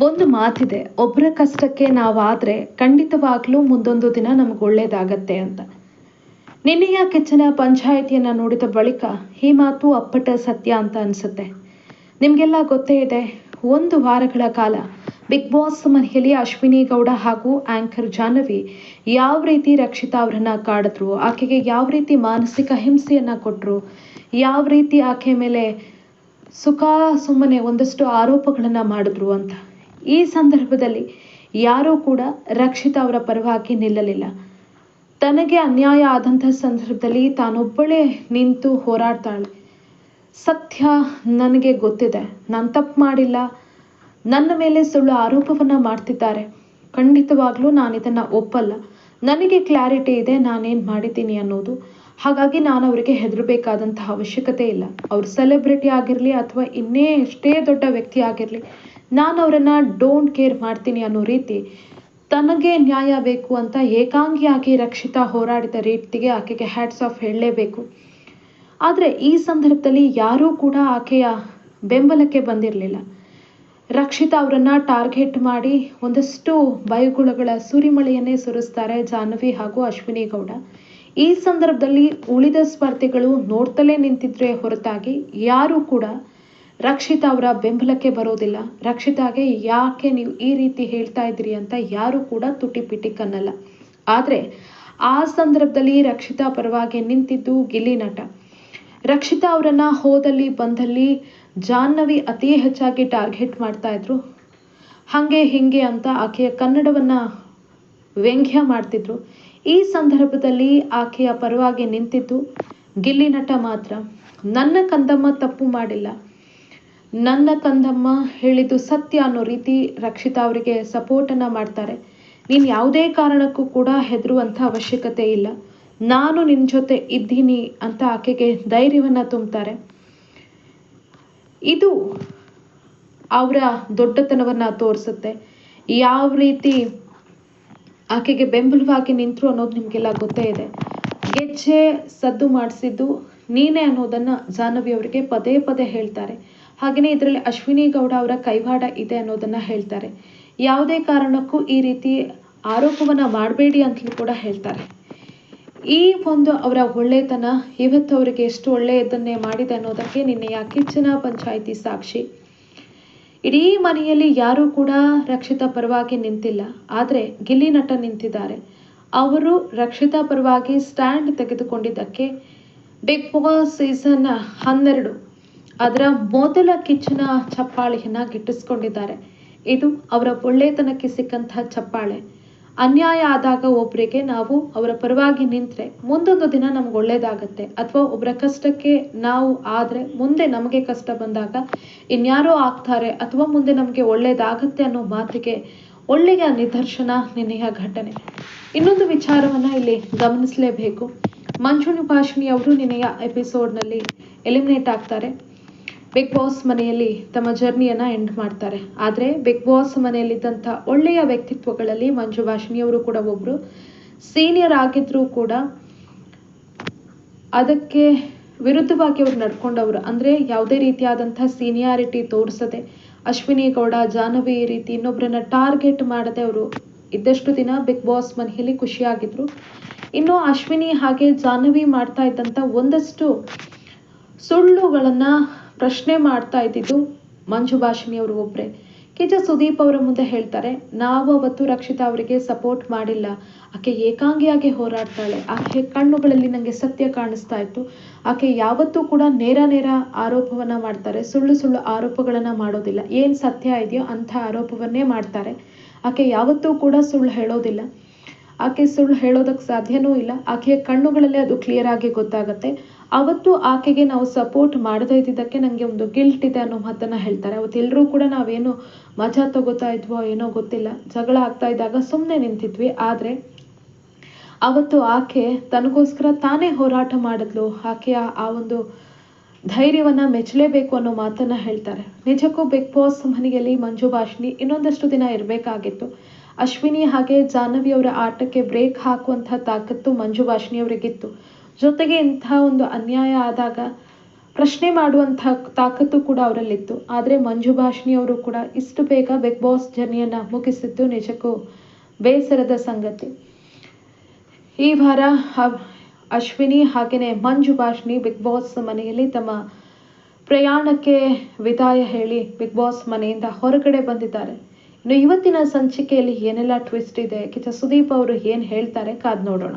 ಒಂದು ಮಾತಿದೆ, ಒಬ್ಬರ ಕಷ್ಟಕ್ಕೆ ನಾವಾದರೆ ಖಂಡಿತವಾಗ್ಲೂ ಮುಂದೊಂದು ದಿನ ನಮ್ಗೆ ಒಳ್ಳೇದಾಗತ್ತೆ ಅಂತ. ನಿನ್ನೆಯ ಚನ ಪಂಚಾಯಿತಿಯನ್ನು ನೋಡಿದ ಬಳಿಕ ಈ ಮಾತು ಅಪ್ಪಟ ಸತ್ಯ ಅಂತ ಅನಿಸುತ್ತೆ. ನಿಮಗೆಲ್ಲ ಗೊತ್ತೇ ಇದೆ, ಒಂದು ವಾರಗಳ ಕಾಲ ಬಿಗ್ ಬಾಸ್ ಮನೆಯಲ್ಲಿ ಅಶ್ವಿನಿ ಗೌಡ ಹಾಗೂ ಆಂಕರ್ ಜಾಹ್ನವಿ ಯಾವ ರೀತಿ ರಕ್ಷಿತಾ ಅವರನ್ನ ಕಾಡಿದ್ರು, ಆಕೆಗೆ ಯಾವ ರೀತಿ ಮಾನಸಿಕ ಹಿಂಸೆಯನ್ನು ಕೊಟ್ಟರು ಯಾವ ರೀತಿ ಆಕೆ ಮೇಲೆ ಸುಖ ಸುಮ್ಮನೆ ಒಂದಷ್ಟು ಆರೋಪಗಳನ್ನು ಮಾಡಿದ್ರು ಅಂತ. ಈ ಸಂದರ್ಭದಲ್ಲಿ ಯಾರೂ ಕೂಡ ರಕ್ಷಿತ ಅವರ ಪರವಾಗಿ ನಿಲ್ಲಲಿಲ್ಲ. ತನಗೆ ಅನ್ಯಾಯ ಆದಂಥ ಸಂದರ್ಭದಲ್ಲಿ ತಾನೊಬ್ಬಳೇ ನಿಂತು ಹೋರಾಡ್ತಾಳೆ. ಸತ್ಯ ನನಗೆ ಗೊತ್ತಿದೆ. ನಾನು ತಪ್ಪು ಮಾಡಿಲ್ಲ. ನನ್ನ ಮೇಲೆ ಸುಳ್ಳು ಆರೋಪವನ್ನು ಮಾಡ್ತಿದ್ದಾರೆ. ಖಂಡಿತವಾಗ್ಲೂ ನಾನು ಇದನ್ನು ಒಪ್ಪಲ್ಲ. ನನಗೆ ಕ್ಲಾರಿಟಿ ಇದೆ, ನಾನೇನು ಮಾಡಿದ್ದೀನಿ ಅನ್ನೋದು. ಹಾಗಾಗಿ ನಾನು ಅವರಿಗೆ ಹೆದರಬೇಕಾದಂತಹ ಅವಶ್ಯಕತೆ ಇಲ್ಲ. ಅವ್ರು ಸೆಲೆಬ್ರಿಟಿ ಆಗಿರಲಿ ಅಥವಾ ಇನ್ನೇ ಎಷ್ಟೇ ದೊಡ್ಡ ವ್ಯಕ್ತಿ ಆಗಿರಲಿ ನಾನು ಅವರನ್ನು ಡೋಂಟ್ ಕೇರ್ ಮಾಡ್ತೀನಿ ಅನ್ನೋ ರೀತಿ ತನಗೆ ನ್ಯಾಯ ಬೇಕು ಅಂತ ಏಕಾಂಗಿಯಾಗಿ ರಕ್ಷಿತಾ ಹೋರಾಡಿದ ರೀತಿಗೆ ಆಕೆಗೆ ಹ್ಯಾಟ್ಸ್ ಆಫ್ ಹೇಳಲೇಬೇಕು. ಆದರೆ ಈ ಸಂದರ್ಭದಲ್ಲಿ ಯಾರೂ ಕೂಡ ಆಕೆಯ ಬೆಂಬಲಕ್ಕೆ ಬಂದಿರಲಿಲ್ಲ. ರಕ್ಷಿತಾ ಅವರನ್ನ ಟಾರ್ಗೆಟ್ ಮಾಡಿ ಒಂದಷ್ಟು ಬೈಗುಳಗಳ ಸುರಿಮಳೆಯನ್ನೇ ಸುರಿಸ್ತಾರೆ ಜಾಹ್ನವಿ ಹಾಗೂ ಅಶ್ವಿನಿ ಗೌಡ. ಈ ಸಂದರ್ಭದಲ್ಲಿ ಉಳಿದ ಸ್ಪರ್ಧಿಗಳು ನೋಡ್ತಲೇ ನಿಂತಿದ್ರೆ ಹೊರತಾಗಿ ಯಾರೂ ಕೂಡ ರಕ್ಷಿತಾ ಅವರ ಬೆಂಬಲಕ್ಕೆ ಬರೋದಿಲ್ಲ. ರಕ್ಷಿತಾಗೆ ಯಾಕೆ ನೀವು ಈ ರೀತಿ ಹೇಳ್ತಾ ಇದ್ದೀರಿ ಅಂತ ಯಾರು ಕೂಡ ತುಟಿ ಪಿಟಿ ಕನ್ನಲ್ಲ. ಆದರೆ ಆ ಸಂದರ್ಭದಲ್ಲಿ ರಕ್ಷಿತಾ ಪರವಾಗಿ ನಿಂತಿದ್ದು ಗಿಲ್ಲಿ ನಟ. ರಕ್ಷಿತಾ ಅವರನ್ನ ಹೋದಲ್ಲಿ ಬಂದಲ್ಲಿ ಜಾಹ್ನವಿ ಅತಿ ಹೆಚ್ಚಾಗಿ ಟಾರ್ಗೆಟ್ ಮಾಡ್ತಾ ಇದ್ರು. ಹಾಗೆ ಹಿಂಗೆ ಅಂತ ಆಕೆಯ ಕನ್ನಡವನ್ನ ವ್ಯಂಗ್ಯ ಮಾಡ್ತಿದ್ರು. ಈ ಸಂದರ್ಭದಲ್ಲಿ ಆಕೆಯ ಪರವಾಗಿ ನಿಂತಿದ್ದು ಗಿಲ್ಲಿ ನಟ ಮಾತ್ರ. ನನ್ನ ಕಂದಮ್ಮ ತಪ್ಪು ಮಾಡಿಲ್ಲ. ನನ್ನ ಕಂದಮ್ಮ ಹೇಳಿದ್ದು ಸತ್ಯ ಅನ್ನೋ ರೀತಿ ರಕ್ಷಿತಾ ಅವರಿಗೆ ಸಪೋರ್ಟನ್ನು ಮಾಡ್ತಾರೆ. ನೀನು ಯಾವುದೇ ಕಾರಣಕ್ಕೂ ಕೂಡ ಹೆದರುವಂಥ ಅವಶ್ಯಕತೆ ಇಲ್ಲ. ನಾನು ನಿನ್ನ ಜೊತೆ ಇದ್ದೀನಿ ಅಂತ ಆಕೆಗೆ ಧೈರ್ಯವನ್ನು ತುಂಬ್ತಾರೆ. ಇದು ಅವರ ದೊಡ್ಡತನವನ್ನು ತೋರಿಸುತ್ತೆ. ಯಾವ ರೀತಿ ಆಕೆಗೆ ಬೆಂಬಲವಾಗಿ ನಿಂತರು ಅನ್ನೋದು ನಿಮಗೆಲ್ಲ ಗೊತ್ತೇ ಇದೆ. ಗೆಜ್ಜೆ ಸದ್ದು ಮಾಡಿಸಿದ್ದು ನೀನೇ ಅನ್ನೋದನ್ನು ಜಾಹ್ನವಿ ಅವರಿಗೆ ಪದೇ ಪದೇ ಹೇಳ್ತಾರೆ. ಹಾಗೆಯೇ ಇದರಲ್ಲಿ ಅಶ್ವಿನಿ ಗೌಡ ಅವರ ಕೈವಾಡ ಇದೆ ಅನ್ನೋದನ್ನು ಹೇಳ್ತಾರೆ. ಯಾವುದೇ ಕಾರಣಕ್ಕೂ ಈ ರೀತಿ ಆರೋಪವನ್ನು ಮಾಡಬೇಡಿ ಅಂತಲೂ ಕೂಡ ಹೇಳ್ತಾರೆ. ಈ ಒಂದು ಅವರ ಒಳ್ಳೆತನ ಇವತ್ತು ಅವರಿಗೆ ಎಷ್ಟು ಒಳ್ಳೆಯದನ್ನೇ ಮಾಡಿದೆ ಅನ್ನೋದಕ್ಕೆ ನಿನ್ನೆಯ ಕಿಚ್ಚನ ಪಂಚಾಯಿತಿ ಸಾಕ್ಷಿ. ಇಡೀ ಮನೆಯಲ್ಲಿ ಯಾರೂ ಕೂಡ ರಕ್ಷಿತ ಪರವಾಗಿ ನಿಂತಿಲ್ಲ. ಆದರೆ ಗಿಲ್ಲಿ ನಟ ನಿಂತಿದ್ದಾರೆ. ಅವರು ರಕ್ಷಿತ ಪರವಾಗಿ ಸ್ಟ್ಯಾಂಡ್ ತೆಗೆದುಕೊಂಡಿದ್ದಕ್ಕೆ ಬಿಗ್ ಬಾಸ್ ಸೀಸನ್ ಹನ್ನೆರಡು ಅದರ ಮೊದಲ ಕಿಚ್ಚಿನ ಚಪ್ಪಾಳೆಯನ್ನು ಗಿಟ್ಟಿಸ್ಕೊಂಡಿದ್ದಾರೆ. ಇದು ಅವರ ಒಳ್ಳೆತನಕ್ಕೆ ಸಿಕ್ಕಂತಹ ಚಪ್ಪಾಳೆ. ಅನ್ಯಾಯ ಆದಾಗ ಒಬ್ಬರಿಗೆ ನಾವು ಅವರ ಪರವಾಗಿ ನಿಂತರೆ ಮುಂದೊಂದು ದಿನ ನಮ್ಗೆ ಒಳ್ಳೇದಾಗತ್ತೆ. ಅಥವಾ ಒಬ್ಬರ ಕಷ್ಟಕ್ಕೆ ನಾವು ಆದರೆ ಮುಂದೆ ನಮಗೆ ಕಷ್ಟ ಬಂದಾಗ ಇನ್ಯಾರೋ ಆಗ್ತಾರೆ ಅಥವಾ ಮುಂದೆ ನಮಗೆ ಒಳ್ಳೇದಾಗತ್ತೆ ಅನ್ನೋ ಮಾತಿಗೆ ಒಳ್ಳೆಯ ನಿದರ್ಶನ ನಿನ್ನೆಯ ಘಟನೆ. ಇನ್ನೊಂದು ವಿಚಾರವನ್ನು ಇಲ್ಲಿ ಗಮನಿಸಲೇಬೇಕು. ಮಂಜುನಿ ಭಾಷಿಣಿ ಅವರು ನಿನ್ನೆಯ ಎಪಿಸೋಡ್ನಲ್ಲಿ ಎಲಿಮಿನೇಟ್ ಆಗ್ತಾರೆ. ಬಿಗ್ ಬಾಸ್ ಮನೆಯಲ್ಲಿ ತಮ್ಮ ಜರ್ನಿಯನ್ನು ಎಂಡ್ ಮಾಡ್ತಾರೆ. ಆದರೆ ಬಿಗ್ ಬಾಸ್ ಮನೆಯಲ್ಲಿದ್ದಂಥ ಒಳ್ಳೆಯ ವ್ಯಕ್ತಿತ್ವಗಳಲ್ಲಿ ಮಂಜು ಭಾಷಿನಿಯವರು ಕೂಡ ಒಬ್ಬರು ಸೀನಿಯರ್ ಆಗಿದ್ರೂ ಕೂಡ ಅದಕ್ಕೆ ವಿರುದ್ಧವಾಗಿ ಅವ್ರು ನಡ್ಕೊಂಡವ್ರು. ಅಂದರೆ ಯಾವುದೇ ರೀತಿಯಾದಂಥ ಸೀನಿಯಾರಿಟಿ ತೋರಿಸದೆ ಅಶ್ವಿನಿ ಗೌಡ, ಜಾಹ್ನವಿ ಈ ರೀತಿ ಇನ್ನೊಬ್ಬರನ್ನ ಟಾರ್ಗೆಟ್ ಮಾಡದೆ ಅವರು ಇದ್ದಷ್ಟು ದಿನ ಬಿಗ್ ಬಾಸ್ ಮನೆಯಲ್ಲಿ ಖುಷಿಯಾಗಿದ್ರು. ಇನ್ನು ಅಶ್ವಿನಿ ಹಾಗೆ ಜಾಹ್ನವಿ ಮಾಡ್ತಾ ಇದ್ದಂಥ ಒಂದಷ್ಟು ಸುಳ್ಳುಗಳನ್ನು ಪ್ರಶ್ನೆ ಮಾಡ್ತಾ ಇದ್ದಿದ್ದು ಮಂಜು ಭಾಷಿಣಿ ಅವರು ಒಬ್ರೆ. ಸುದೀಪ್ ಅವರ ಮುಂದೆ ಹೇಳ್ತಾರೆ, ನಾವು ಅವತ್ತು ರಕ್ಷಿತಾ ಅವರಿಗೆ ಸಪೋರ್ಟ್ ಮಾಡಿಲ್ಲ. ಆಕೆ ಏಕಾಂಗಿಯಾಗಿ ಹೋರಾಡ್ತಾಳೆ. ಆಕೆ ಕಣ್ಣುಗಳಲ್ಲಿ ನನಗೆ ಸತ್ಯ ಕಾಣಿಸ್ತಾ ಇತ್ತು. ಆಕೆ ಯಾವತ್ತೂ ಕೂಡ ನೇರ ನೇರ ಆರೋಪವನ್ನು ಮಾಡ್ತಾರೆ. ಸುಳ್ಳು ಸುಳ್ಳು ಆರೋಪಗಳನ್ನು ಮಾಡೋದಿಲ್ಲ. ಏನು ಸತ್ಯ ಇದೆಯೋ ಅಂಥ ಆರೋಪವನ್ನೇ ಮಾಡ್ತಾರೆ. ಆಕೆ ಯಾವತ್ತೂ ಕೂಡ ಸುಳ್ಳು ಹೇಳೋದಿಲ್ಲ. ಆಕೆ ಸುಳ್ಳು ಹೇಳೋದಕ್ಕೆ ಸಾಧ್ಯನೂ ಇಲ್ಲ. ಆಕೆಯ ಕಣ್ಣುಗಳಲ್ಲೇ ಅದು ಕ್ಲಿಯರ್ ಆಗಿ ಗೊತ್ತಾಗುತ್ತೆ. ಅವತ್ತು ಆಕೆಗೆ ನಾವು ಸಪೋರ್ಟ್ ಮಾಡದೇ ಇದ್ದಿದ್ದಕ್ಕೆ ನನಗೆ ಒಂದು ಗಿಲ್ಟ್ ಇದೆ ಅನ್ನೋ ಮಾತನ್ನು ಹೇಳ್ತಾರೆ. ಅವತ್ತು ಎಲ್ಲರೂ ಕೂಡ ನಾವೇನು ಮಜಾ ತಗೋತಾ ಇದ್ವೋ ಏನೋ ಗೊತ್ತಿಲ್ಲ. ಜಗಳ ಆಗ್ತಾ ಇದ್ದಾಗ ಸುಮ್ಮನೆ ನಿಂತಿದ್ವಿ. ಆದರೆ ಅವತ್ತು ಆಕೆ ತನಗೋಸ್ಕರ ತಾನೇ ಹೋರಾಟ ಮಾಡಿದ್ಲು. ಆಕೆಯ ಆ ಒಂದು ಧೈರ್ಯವನ್ನು ಮೆಚ್ಚಲೇಬೇಕು ಅನ್ನೋ ಮಾತನ್ನು ಹೇಳ್ತಾರೆ. ನಿಜಕ್ಕೂ ಬಿಗ್ ಬಾಸ್ ಮನೆಯಲ್ಲಿ ಮಂಜು ಭಾಷಿಣಿ ಇನ್ನೊಂದಷ್ಟು ದಿನ ಇರಬೇಕಾಗಿತ್ತು. ಅಶ್ವಿನಿ ಹಾಗೆ ಜಾಹ್ನವಿ ಅವರ ಆಟಕ್ಕೆ ಬ್ರೇಕ್ ಹಾಕುವಂಥ ತಾಕತ್ತು ಮಂಜು ಭಾಷಿಣಿ ಅವರಿಗಿತ್ತು. ಜೊತೆಗೆ ಇಂಥ ಒಂದು ಅನ್ಯಾಯ ಆದಾಗ ಪ್ರಶ್ನೆ ಮಾಡುವಂಥ ತಾಕತ್ತು ಕೂಡ ಅವರಲ್ಲಿತ್ತು. ಆದರೆ ಮಂಜು ಭಾಷಿಣಿ ಅವರು ಕೂಡ ಇಷ್ಟು ಬೇಗ ಬಿಗ್ ಬಾಸ್ ಜರ್ನಿಯನ್ನು ಮುಗಿಸಿದ್ದು ನಿಜಕ್ಕೂ ಬೇಸರದ ಸಂಗತಿ. ಈ ವಾರ ಅಶ್ವಿನಿ ಹಾಗೆಯೇ ಮಂಜು ಭಾಷಿಣಿ ಬಿಗ್ ಬಾಸ್ ಮನೆಯಲ್ಲಿ ತಮ್ಮ ಪ್ರಯಾಣಕ್ಕೆ ವಿದಾಯ ಹೇಳಿ ಬಿಗ್ ಬಾಸ್ ಮನೆಯಿಂದ ಹೊರಗಡೆ ಬಂದಿದ್ದಾರೆ. ಇನ್ನು ಇವತ್ತಿನ ಸಂಚಿಕೆಯಲ್ಲಿ ಏನೆಲ್ಲ ಟ್ವಿಸ್ಟ್ ಇದೆ ಕಿಚ ಸುದೀಪ್ ಅವರು ಏನು ಹೇಳ್ತಾರೆ ಕಾದ್ ನೋಡೋಣ.